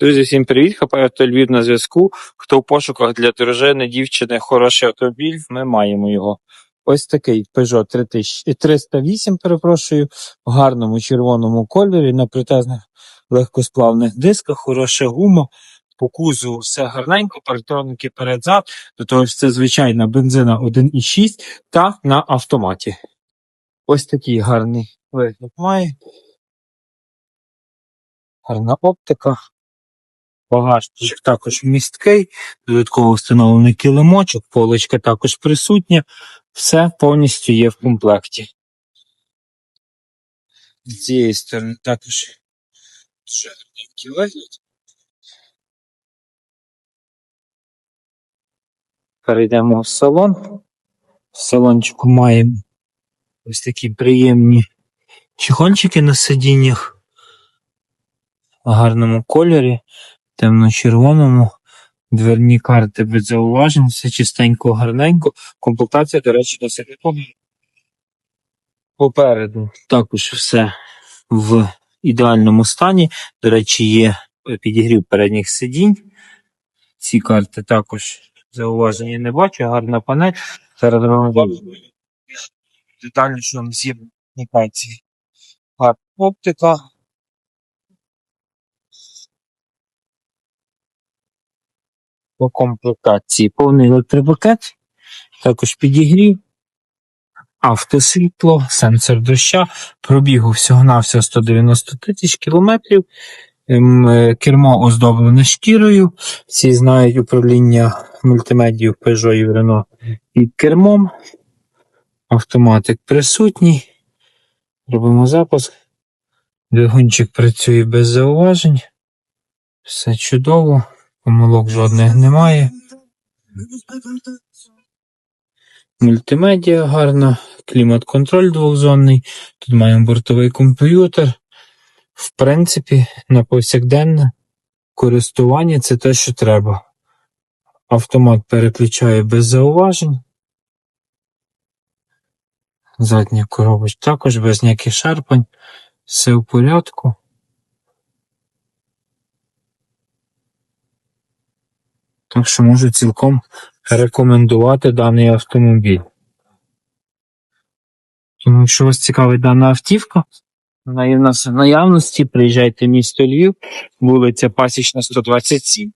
Друзі, всім привіт! Хапай автолюбів на зв'язку. Хто в пошуках для дружини, дівчини, хороший автомобіль, ми маємо його. Ось такий Peugeot 308, перепрошую, в гарному червоному кольорі, на протезних легкосплавних дисках, хороша гума, по кузову все гарненько, парктроники перед-зад, до того ж це звичайна бензина 1.6 та на автоматі. Ось такий гарний вигляд має. Гарна оптика. Багажничок також місткий, додатково встановлений килимочок, полочка також присутня. Все повністю є в комплекті. З цієї сторони також ще гарненький вигляд. Перейдемо в салон. В салончику маємо ось такі приємні чехончики на сидіннях в гарному кольорі темно-червоному. Дверні карти без зауважень, все чистенько, гарненько. Комплектація, до речі, досить непогана. Попереду також все в ідеальному стані. До речі, є підігрів передніх сидінь. Ці карти також зауваження не бачу, гарна панель. Зараз детальніше з'єм комунікації. Гарна оптика. По комплектації. Повний електропакет, також підігрів, автосвітло, сенсор доща, пробігу всього-навсього 190 тисяч кілометрів. Ем, е, Кермо оздоблене шкірою. Всі знають управління мультимедією Peugeot і Renault під кермом. Автоматик присутній. Робимо запуск. Двигунчик працює без зауважень. Все чудово. Помилок жодних немає. Мультимедіа гарна, клімат-контроль двохзонний. Тут маємо бортовий комп'ютер. В принципі, на повсякденне користування це те, що треба. Автомат переключає без зауважень. Задня коробочка також без ніяких шарпань. Все в порядку. Так що можу цілком рекомендувати даний автомобіль. Тому якщо вас цікавить дана автівка, вона є в нас в наявності, приїжджайте в місто Львів, вулиця Пасічна 127.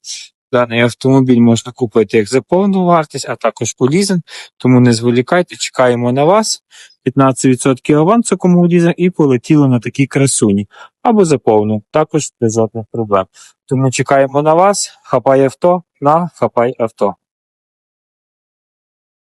Даний автомобіль можна купити як за повну вартість, а також по лізинг. Тому не зволікайте, чекаємо на вас. 15% авансу кому лізинг і полетіло на такій красуні. Або за повну, також без жодних проблем. Тому чекаємо на вас. Хапай авто на хапай авто.